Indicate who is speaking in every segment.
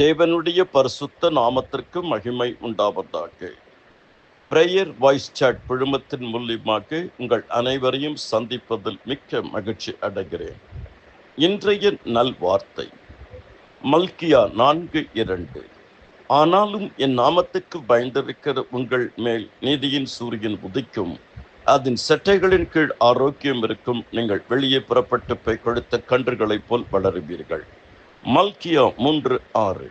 Speaker 1: தேவனுடைய பரிசுத்த நாமத்திற்கு மகிமை உண்டாவதாக. பிரேயர் வாய்ஸ் சாட் குழுமத்தின் மூலியமாக உங்கள் அனைவரையும் சந்திப்பதில் மிக்க மகிழ்ச்சி அடைகிறேன். இன்றைய நல் வார்த்தை மல்கியா நான்கு இரண்டு. ஆனாலும் என் நாமத்துக்கு பயந்திருக்கிற உங்கள் மேல் நீதியின் சூரியன் உதிக்கும். அதன் செட்டைகளின் கீழ் ஆரோக்கியம் இருக்கும். நீங்கள் வெளியே புறப்பட்டு போய் கொடுத்த கன்றுகளைப் போல் வளருவீர்கள். மல்கியா மூன்று ஆறு.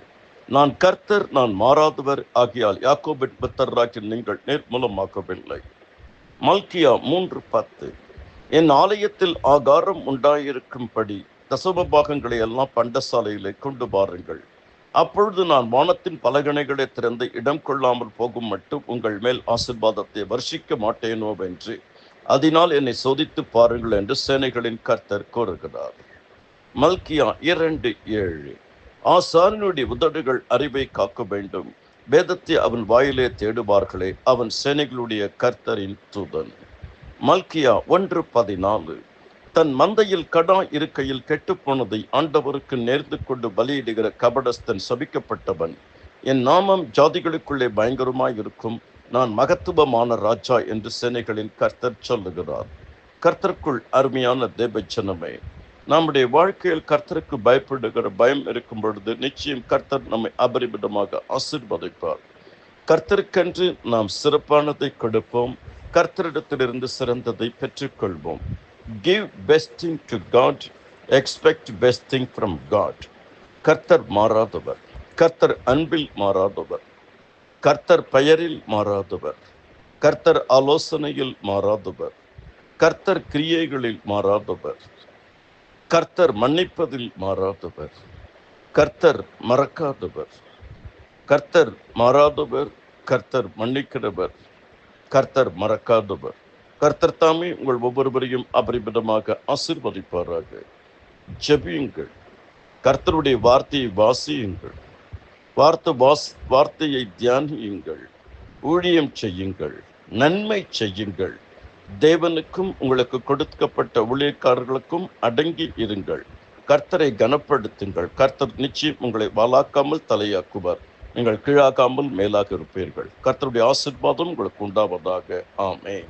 Speaker 1: நான் கர்த்தர் நான் மாறாதவர். ஆகியால் யாக்கோபின் பித்தராக்கி நீங்கள் நிர்மூலமாக்கவில்லை மல்கியா மூன்று பத்து. என் ஆலயத்தில் ஆகாரம் உண்டாயிருக்கும்படி தசம பாகங்களை எல்லாம் பண்டசாலையிலே கொண்டு வாருங்கள். அப்பொழுது நான் வானத்தின் பலகணைகளை திறந்து இடம் கொள்ளாமல் போகும் மட்டும் உங்கள் மேல் ஆசிர்வாதத்தை வர்ஷிக்க மாட்டேனோ என்று அதனால் என்னை சோதித்து பாருங்கள் என்று சேனைகளின் கர்த்தர் கூறுகிறார். மல்கியா இரண்டு ஏழு. ஆசாரினுடைய உதடுகள் அறிவை காக்க வேண்டும். வேதத்தை அவன் வாயிலே தேடுவார்களே அவன் சேனைகளுடைய கர்த்தரின் தூதன். மல்கியா ஒன்று பதினாலு. தன் மந்தையில் கடா இருக்கையில் கெட்டுப்போனதை ஆண்டவருக்கு நேர்ந்து கொண்டு பலியிடுகிற கபடஸ்தன் சபிக்கப்பட்டவன். என் நாமம் ஜாதிகளுக்குள்ளே பயங்கரமாய் இருக்கும் நான் மகத்துவமான ராஜா என்று சேனைகளின் கர்த்தர் சொல்லுகிறார். கர்த்தருக்குள் அருமையான தேவச்சனமே நம்முடைய வாழ்க்கையில் கர்த்தருக்கு பயப்படுகிற பயம் இருக்கும் பொழுது நிச்சயம் கர்த்தர் நம்மை அபரிமிதமாக ஆசிர்வதிப்பார். கர்த்தருக்கென்று நாம் சிறப்பானதை கொடுப்போம். கர்த்தரிடத்திலிருந்து சிறந்ததை பெற்றுக்கொள்வோம். Give best thing to God expect best thing from God கர்த்தர் மாறாதவர். கர்த்தர் அன்பில் மாறாதவர். கர்த்தர் பெயரில் மாறாதவர். கர்த்தர் ஆலோசனையில் மாறாதவர். கர்த்தர் கிரியைகளில் மாறாதவர். கர்த்தர் மன்னிப்பதில் மாறாதவர். கர்த்தர் மறக்காதவர். கர்த்தர் மாறாதவர் கர்த்தர் மன்னிக்கிறவர் கர்த்தர் மறக்காதவர். கர்த்தர் தாமே உங்கள் ஒவ்வொருவரையும் அபரிமிதமாக ஆசிர்வதிப்பாராக. ஜெபியுங்கள். கர்த்தருடைய வார்த்தையை வாசியுங்கள். வார்த்தை வாஸ் வார்த்தையை தியானியுங்கள். ஊழியம் செய்யுங்கள். நன்மை செய்யுங்கள். தேவனுக்கும் உங்களுக்கு கொடுக்கப்பட்ட ஊழியக்காரர்களுக்கும் அடங்கி இருங்கள். கர்த்தரை கனப்படுத்துங்கள். கர்த்தர் நிச்சயம் உங்களை வாலாக்காமல் தலையாக்குவார். நீங்கள் கீழாகாமல் மேலாக இருப்பீர்கள். கர்த்தருடைய ஆசிர்வாதம் உங்களுக்கு உண்டாவதாக. ஆமே